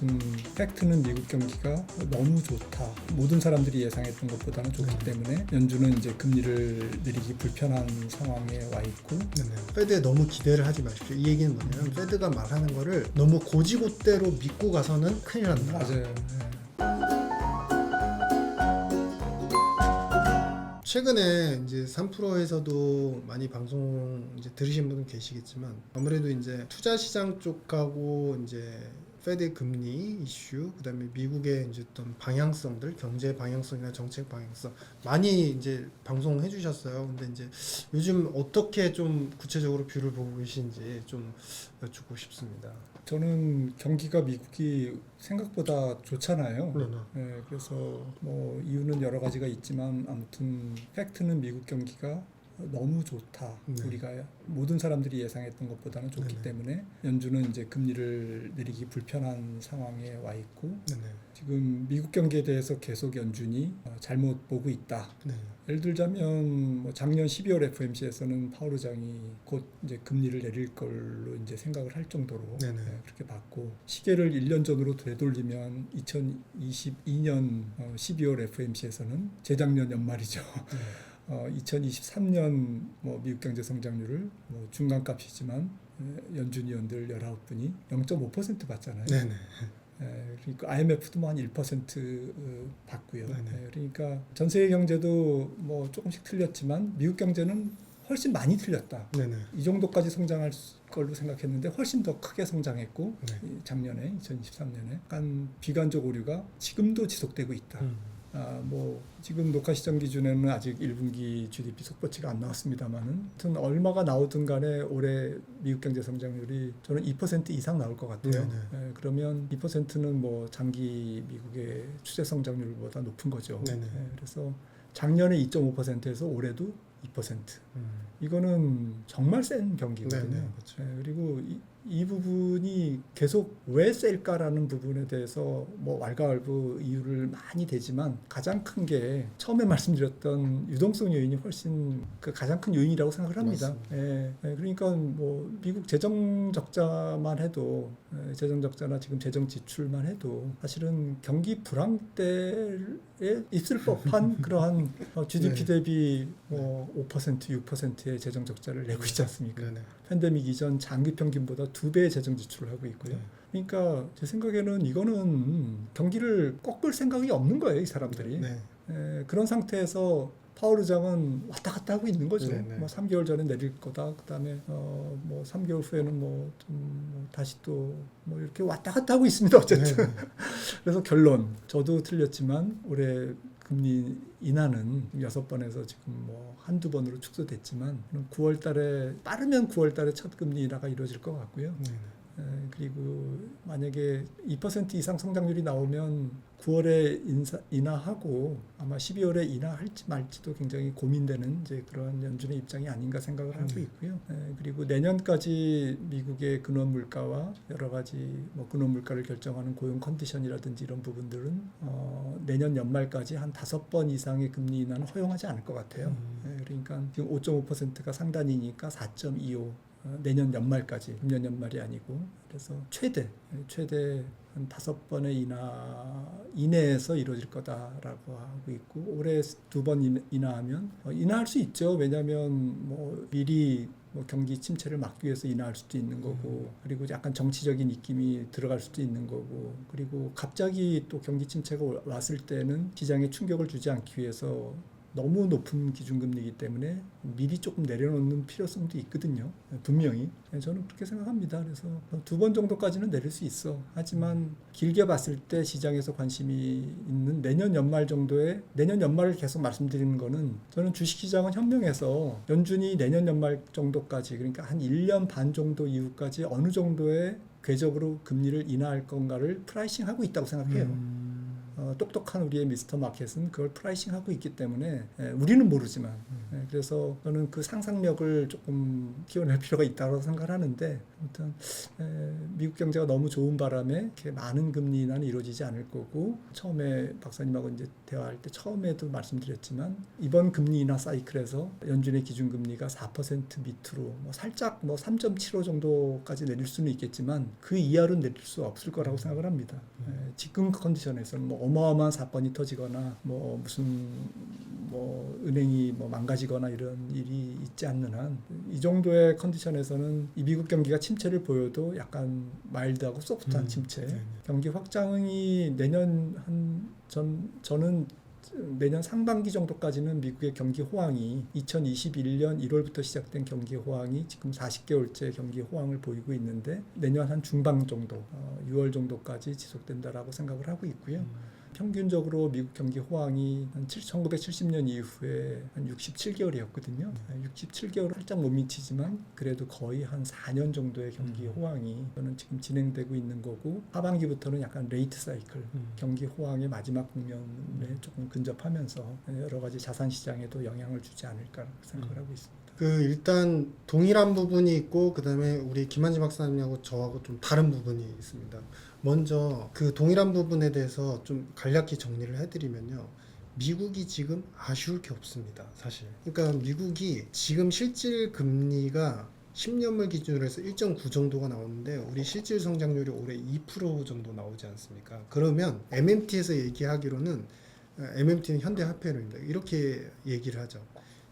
아무튼 팩트는 미국 경기가 너무 좋다. 모든 사람들이 예상했던 것보다는 좋기 네. 때문에 연준은 이제 금리를 내리기 불편한 상황에 와 있고 네네. 페드에 너무 기대를 하지 마십시오. 이 얘기는 뭐냐면 페드가 말하는 거를 너무 고지고대로 믿고 가서는 큰일 난다. 맞아요. 네. 최근에 이제 3프로에서도 많이 방송 이제 들으신 분은 계시겠지만 아무래도 이제 투자 시장 쪽하고 이제 페드 금리 이슈 그다음에 미국의 이제 어떤 방향성들 경제 방향성이나 정책 방향성 많이 이제 방송해 주셨어요. 근데 이제 요즘 어떻게 좀 구체적으로 뷰를 보고 계신지 좀 여쭙고 싶습니다. 저는 경기가 미국이 생각보다 좋잖아요. 네네. 네, 그래서 뭐 이유는 여러 가지가 있지만 아무튼 팩트는 미국 경기가 너무 좋다. 네. 우리가 모든 사람들이 예상했던 것보다는 좋기 네네. 때문에 연준은 이제 금리를 내리기 불편한 상황에 와 있고 네네. 지금 미국 경기에 대해서 계속 연준이 어, 잘못 보고 있다. 네. 예를 들자면 뭐 작년 12월 FMC에서는 파월 의장이 곧 이제 금리를 내릴 걸로 이제 생각을 할 정도로 네네. 네, 그렇게 봤고 시계를 1년 전으로 되돌리면 2022년 12월 FMC에서는 재작년 연말이죠. 네. 어, 2023년 뭐 미국 경제 성장률을 뭐 중간값이지만 에, 연준 위원들 19분이 0.5% 받잖아요. 네네. 에, 그러니까 IMF도 뭐 한1% 어, 받고요. 에, 그러니까 전 세계 경제도 뭐 조금씩 틀렸지만 미국 경제는 훨씬 많이 틀렸다. 네네. 이 정도까지 성장할 수- 걸로 생각했는데 훨씬 더 크게 성장했고 네. 이 작년에 2023년에 약간 비관적 오류가 지금도 지속되고 있다. 음. 아, 뭐 지금 녹화 시점 기준에는 아직 1분기 GDP 속보치가 안 나왔습니다만은 하여튼 얼마가 나오든 간에 올해 미국 경제 성장률이 저는 2% 이상 나올 것 같아요. 네네. 예, 그러면 2%는 뭐 장기 미국의 추세 성장률보다 높은 거죠. 네네. 예, 그래서 작년에 2.5%에서 올해도 2%. 음. 이거는 정말 센 경기거든요. 네네, 그렇죠. 예, 그리고 이, 이 부분이 계속 왜 셀까라는 부분에 대해서 뭐 왈가왈부 이유를 많이 대지만 가장 큰 게 처음에 말씀드렸던 유동성 요인이 훨씬 그 가장 큰 요인이라고 생각을 합니다. 예, 예, 그러니까 뭐 미국 재정 적자만 해도 예, 재정 적자나 지금 재정 지출만 해도 사실은 경기 불황 때에 있을 법한 그러한 어, GDP 네. 대비 뭐 5% 6%의 재정 적자를 내고 있지 않습니까? 네네. 팬데믹 이전 장기 평균보다 두 배의 재정 지출을 하고 있고요. 네. 그러니까 제 생각에는 이거는 경기를 꺾을 생각이 없는 거예요, 이 사람들이. 네. 에, 그런 상태에서 파월 의장은 왔다 갔다 하고 있는 거죠. 네, 네. 뭐 3개월 전에 내릴 거다. 그다음에 어, 뭐 3개월 후에는 뭐, 좀뭐 다시 또 뭐 이렇게 왔다 갔다 하고 있습니다. 어쨌든. 네, 네. 그래서 결론 저도 틀렸지만 올해 금리 인하는 여섯 번에서 지금 뭐 한두 번으로 축소됐지만 9월 달에 빠르면 9월 달에 첫 금리 인하가 이루어질 것 같고요. 네. 에, 그리고 만약에 2% 이상 성장률이 나오면 9월에 인사, 인하하고 아마 12월에 인하할지 말지도 굉장히 고민되는 이제 그런 연준의 입장이 아닌가 생각을 하고 음. 있고요. 에, 그리고 내년까지 미국의 근원 물가와 여러 가지 뭐 근원 물가를 결정하는 고용 컨디션이라든지 이런 부분들은 어, 내년 연말까지 한 다섯 번 이상의 금리 인하는 허용하지 않을 것 같아요. 음. 예, 그러니까 지금 5.5%가 상단이니까 4.25 어, 내년 연말까지 금년 연말이 아니고. 그래서 최대 예, 최대 한 다섯 번의 인하 이내에서 이루어질 거다라고 하고 있고 올해 두 번 인하하면 어, 인하할 수 있죠. 왜냐하면 뭐 미리 뭐 경기 침체를 막기 위해서 인하할 수도 있는 거고 그리고 약간 정치적인 느낌이 들어갈 수도 있는 거고 그리고 갑자기 또 경기 침체가 올- 왔을 때는 시장에 충격을 주지 않기 위해서 너무 높은 기준금리이기 때문에 미리 조금 내려놓는 필요성도 있거든요. 분명히 네, 저는 그렇게 생각합니다. 그래서 두 번 정도까지는 내릴 수 있어. 하지만 길게 봤을 때 시장에서 관심이 있는 내년 연말 정도에 내년 연말을 계속 말씀드리는 거는 저는 주식시장은 현명해서 연준이 내년 연말 정도까지 그러니까 한 1년 반 정도 이후까지 어느 정도의 궤적으로 금리를 인하할 건가를 프라이싱하고 있다고 생각해요. 음. 어, 똑똑한 우리의 미스터 마켓은 그걸 프라이싱하고 있기 때문에 예, 우리는 모르지만 예, 그래서 저는 그 상상력을 조금 키워낼 필요가 있다고 생각하는데 아무튼 에, 미국 경제가 너무 좋은 바람에 이렇게 많은 금리 인하는 이루어지지 않을 거고 처음에 박사님하고 이제 대화할 때 처음에도 말씀드렸지만 이번 금리 인하 사이클에서 연준의 기준 금리가 4% 밑으로 뭐 살짝 뭐 3.75 정도까지 내릴 수는 있겠지만 그 이하로 내릴 수 없을 거라고 생각을 합니다. 에, 지금 컨디션에서는 뭐 어마어마한 사건이 터지거나 뭐 무슨 뭐 은행이 뭐 망가지거나 이런 일이 있지 않는 한 이 정도의 컨디션에서는 이 미국 경기가 침체를 보여도 약간 마일드하고 소프트한 음, 침체. 네. 경기 확장이 내년 한 전 저는 내년 상반기 정도까지는 미국의 경기 호황이 2021년 1월부터 시작된 경기 호황이 지금 40개월째 경기 호황을 보이고 있는데 내년 한 중반 정도, 어, 6월 정도까지 지속된다라고 생각을 하고 있고요. 평균적으로 미국 경기 호황이 한 1970년 이후에 한 67개월이었거든요. 67개월 살짝 못 미치지만 그래도 거의 한 4년 정도의 경기 음. 호황이 저는 지금 진행되고 있는 거고 하반기부터는 약간 레이트 사이클 음. 경기 호황의 마지막 국면에 조금 근접하면서 여러 가지 자산 시장에도 영향을 주지 않을까 생각을 음. 하고 있습니다. 그 일단 동일한 부분이 있고 그다음에 우리 김한지 박사님하고 저하고 좀 다른 부분이 있습니다. 먼저 그 동일한 부분에 대해서 좀 간략히 정리를 해드리면요. 미국이 지금 아쉬울 게 없습니다. 사실. 그러니까 미국이 지금 실질 금리가 10년물 기준으로 해서 1.9 정도가 나오는데 우리 실질 성장률이 올해 2% 정도 나오지 않습니까? 그러면 MMT에서 얘기하기로는 MMT는 현대화폐론입니다. 이렇게 얘기를 하죠.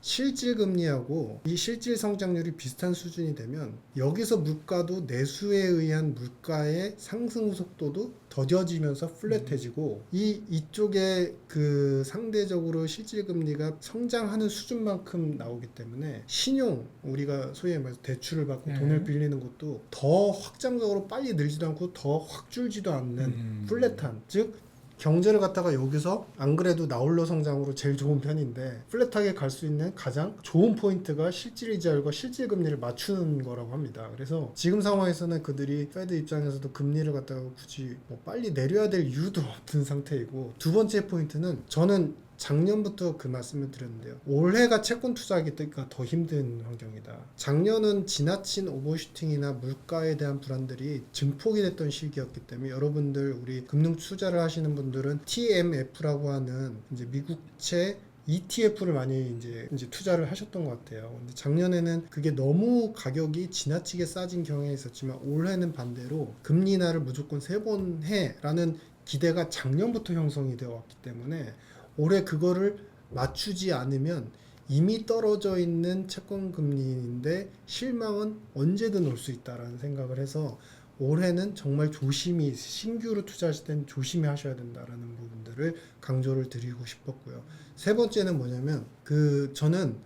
실질 금리하고 이 실질 성장률이 비슷한 수준이 되면 여기서 물가도 내수에 의한 물가의 상승 속도도 더뎌지면서 플랫해지고 이 이쪽에 그 상대적으로 실질 금리가 성장하는 수준만큼 나오기 때문에 신용 우리가 소위 말해서 대출을 받고 네. 돈을 빌리는 것도 더 확장적으로 빨리 늘지도 않고 더 확 줄지도 않는 음. 플랫한 즉 경제를 갖다가 여기서 안 그래도 나홀로 성장으로 제일 좋은 편인데 플랫하게 갈 수 있는 가장 좋은 포인트가 실질 이자율과 실질 금리를 맞추는 거라고 합니다. 그래서 지금 상황에서는 그들이 페드 입장에서도 금리를 갖다가 굳이 뭐 빨리 내려야 될 이유도 없는 상태이고 두 번째 포인트는 저는 작년부터 그 말씀을 드렸는데요. 올해가 채권 투자하기가 더 힘든 환경이다. 작년은 지나친 오버슈팅이나 물가에 대한 불안들이 증폭이 됐던 시기였기 때문에 여러분들 우리 금융 투자를 하시는 분들은 TMF라고 하는 이제 미국채 ETF를 많이 이제, 이제 투자를 하셨던 것 같아요. 근데 작년에는 그게 너무 가격이 지나치게 싸진 경향이 있었지만 올해는 반대로 금리 인하를 무조건 세 번 해라는 기대가 작년부터 형성이 되어 왔기 때문에 올해 그거를 맞추지 않으면 이미 떨어져 있는 채권 금리인데 실망은 언제든 올 수 있다라는 생각을 해서 올해는 정말 조심히 신규로 투자하실 때는 조심히 하셔야 된다라는 부분들을 강조를 드리고 싶었고요. 세 번째는 뭐냐면 그 저는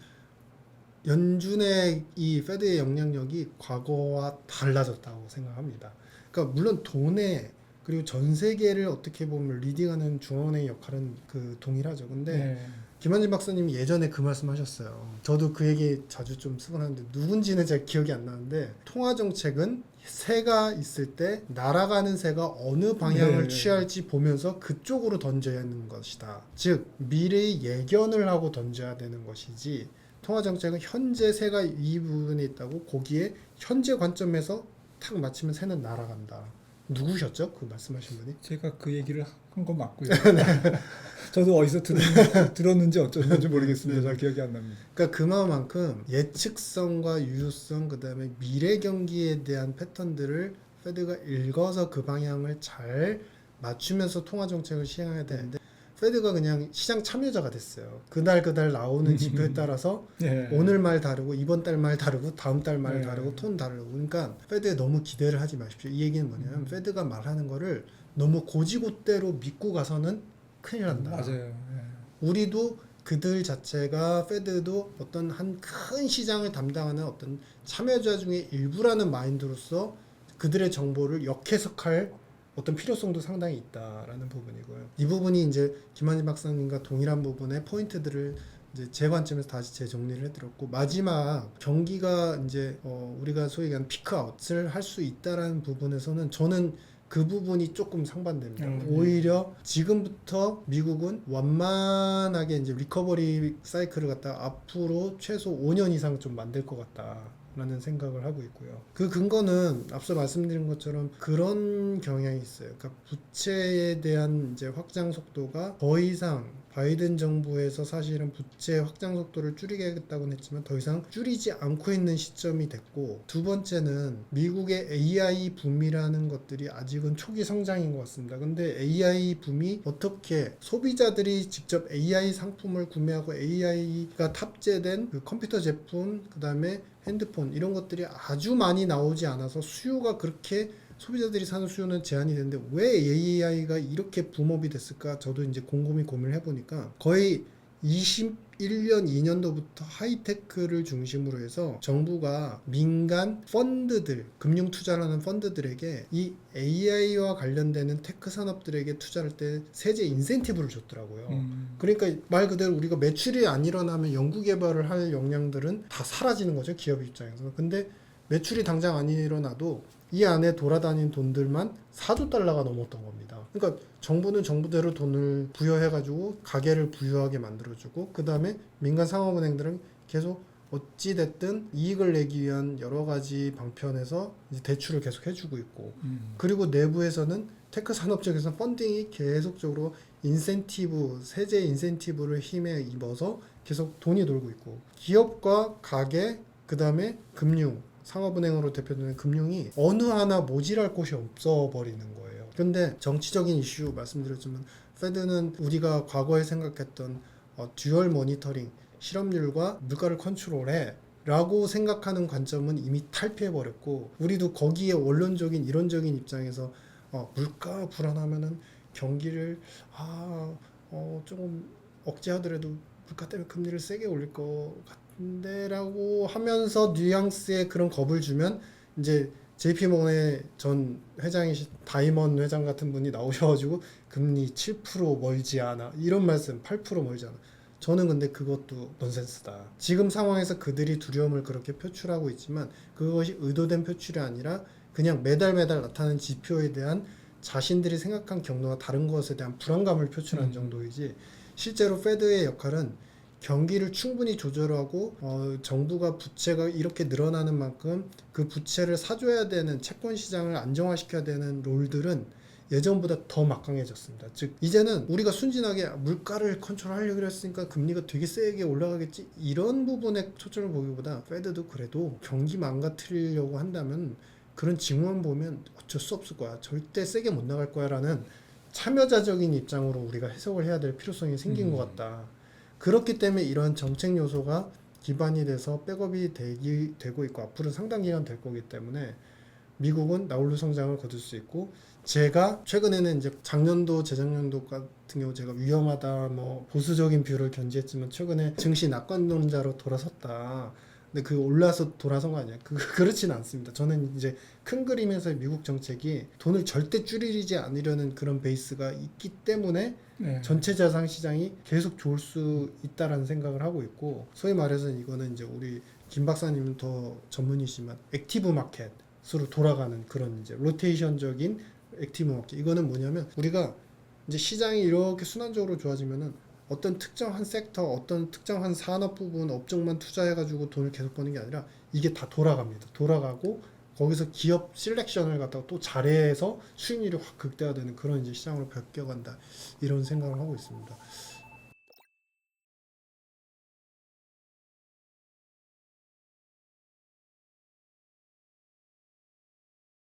연준의 이 페드의 영향력이 과거와 달라졌다고 생각합니다. 그러니까 물론 돈에 그리고 전 세계를 어떻게 보면 리딩하는 중앙은행의 역할은 그 동일하죠. 근데 네. 김한진 박사님이 예전에 그 말씀하셨어요. 저도 그 얘기 자주 좀 쓰곤 하는데 누군지는 잘 기억이 안 나는데 통화 정책은 새가 있을 때 날아가는 새가 어느 방향을 네. 취할지 보면서 그쪽으로 던져야 하는 것이다. 즉 미래의 예견을 하고 던져야 되는 것이지 통화 정책은 현재 새가 이 부분에 있다고 거기에 현재 관점에서 탁 맞추면 새는 날아간다. 누구셨죠? 그 말씀하신 분이? 제가 그 얘기를 한건 맞고요. 저도 어디서 들, 들었는지 어쩌는지 모르겠습니다. 잘 기억이 안 납니다. 그러니까 그만큼 예측성과 유효성 그다음에 미래 경기에 대한 패턴들을 페드가 읽어서 그 방향을 잘 맞추면서 통화 정책을 시행해야 되는데 페드가 그냥 시장 참여자가 됐어요. 그날 그날 나오는 지표에 따라서 네. 오늘 말 다르고 이번 달 말 다르고 다음 달말 네. 다르고 톤 다르고 그러니까 페드에 너무 기대를 하지 마십시오. 이 얘기는 뭐냐면 음. 페드가 말하는 거를 너무 고지고대로 믿고 가서는 큰일 난다. 맞아요. 네. 우리도 그들 자체가 페드도 어떤 한 큰 시장을 담당하는 어떤 참여자 중에 일부라는 마인드로서 그들의 정보를 역해석할 어떤 필요성도 상당히 있다라는 부분이고요. 이 부분이 이제 김한진 박사님과 동일한 부분의 포인트들을 이제 제 관점에서 다시 재정리를 해드렸고 마지막 경기가 이제 어 우리가 소위 얘기하는 피크아웃을 할 수 있다라는 부분에서는 저는 그 부분이 조금 상반됩니다. 음. 오히려 지금부터 미국은 완만하게 이제 리커버리 사이클을 갖다 앞으로 최소 5년 이상 좀 만들 것 같다. 라는 생각을 하고 있고요. 그 근거는 앞서 말씀드린 것처럼 그런 경향이 있어요. 그러니까 부채에 대한 이제 확장 속도가 더 이상 바이든 정부에서 사실은 부채 확장 속도를 줄이겠다고는 했지만 더 이상 줄이지 않고 있는 시점이 됐고 두 번째는 미국의 AI 붐이라는 것들이 아직은 초기 성장인 것 같습니다. 근데 AI 붐이 어떻게 소비자들이 직접 AI 상품을 구매하고 AI가 탑재된 그 컴퓨터 제품 그 다음에 핸드폰 이런 것들이 아주 많이 나오지 않아서 수요가 그렇게 소비자들이 사는 수요는 제한이 되는데 왜 AI가 이렇게 붐업이 됐을까? 저도 이제 곰곰이 고민을 해보니까 거의 21년 2년도부터 하이테크를 중심으로 해서 정부가 민간 펀드들 금융 투자를 하는 펀드들에게 이 AI와 관련되는 테크 산업들에게 투자할 때 세제 인센티브를 줬더라고요. 음. 그러니까 말 그대로 우리가 매출이 안 일어나면 연구 개발을 할 역량들은 다 사라지는 거죠 기업 입장에서. 근데 매출이 당장 안 일어나도 이 안에 돌아다니는 돈들만 4조 달러가 넘었던 겁니다. 그러니까 정부는 정부대로 돈을 부여해가지고 가게를 부유하게 만들어주고 그 다음에 민간 상업은행들은 계속 어찌 됐든 이익을 내기 위한 여러 가지 방편에서 대출을 계속 해주고 있고 음. 그리고 내부에서는 테크 산업 쪽에서 펀딩이 계속적으로 인센티브 세제 인센티브를 힘에 입어서 계속 돈이 돌고 있고 기업과 가게 그 다음에 금융 상업은행으로 대표되는 금융이 어느 하나 모질할 곳이 없어 버리는 거예요. 근데 정치적인 이슈 말씀드렸지만 페드는 우리가 과거에 생각했던 어, 듀얼 모니터링 실업률과 물가를 컨트롤해 라고 생각하는 관점은 이미 탈피해 버렸고 우리도 거기에 원론적인 이론적인 입장에서 어, 물가 불안하면은 경기를 아, 어, 조금 억제하더라도 물가 때문에 금리를 세게 올릴 것 같 은데라고 하면서 뉘앙스의 그런 겁을 주면 이제 JP 모건의 전 회장이신 다이먼 회장 같은 분이 나오셔가지고 금리 7% 멀지 않아 이런 말씀 8% 멀지 않아 저는 근데 그것도 넌센스다. 지금 상황에서 그들이 두려움을 그렇게 표출하고 있지만 그것이 의도된 표출이 아니라 그냥 매달 매달 나타나는 지표에 대한 자신들이 생각한 경로가 다른 것에 대한 불안감을 표출하는 음. 정도이지 실제로 페드의 역할은 경기를 충분히 조절하고 어, 정부가 부채가 이렇게 늘어나는 만큼 그 부채를 사줘야 되는 채권 시장을 안정화시켜야 되는 롤들은 예전보다 더 막강해졌습니다. 즉 이제는 우리가 순진하게 물가를 컨트롤하려고 했으니까 금리가 되게 세게 올라가겠지 이런 부분에 초점을 보기보다 페드도 그래도 경기 망가뜨리려고 한다면 그런 징후만 보면 어쩔 수 없을 거야. 절대 세게 못 나갈 거야라는 참여자적인 입장으로 우리가 해석을 해야 될 필요성이 생긴 음. 것 같다. 그렇기 때문에 이런 정책 요소가 기반이 돼서 백업이 되기, 되고 있고 앞으로 상당 기간 될 거기 때문에 미국은 나홀로 성장을 거둘 수 있고 제가 최근에는 이제 작년도 재작년도 같은 경우 제가 위험하다 뭐 보수적인 뷰를 견지했지만 최근에 증시 낙관론자로 돌아섰다. 근데 그 올라서 돌아선 거 아니야? 그 그렇지는 않습니다. 저는 이제 큰 그림에서 미국 정책이 돈을 절대 줄이지 않으려는 그런 베이스가 있기 때문에 네. 전체 자산 시장이 계속 좋을 수 있다라는 생각을 하고 있고 소위 말해서 이거는 이제 우리 김 박사님은 더 전문이시지만 액티브 마켓으로 돌아가는 그런 이제 로테이션적인 액티브 마켓 이거는 뭐냐면 우리가 이제 시장이 이렇게 순환적으로 좋아지면은 어떤 특정한 섹터, 어떤 특정한 산업 부분, 업종만 투자해가지고 돈을 계속 버는 게 아니라 이게 다 돌아갑니다. 돌아가고 거기서 기업 실렉션을 갖다가 또 잘해서 수익률이 확 극대화되는 그런 이제 시장으로 바뀌어간다 이런 생각을 하고 있습니다.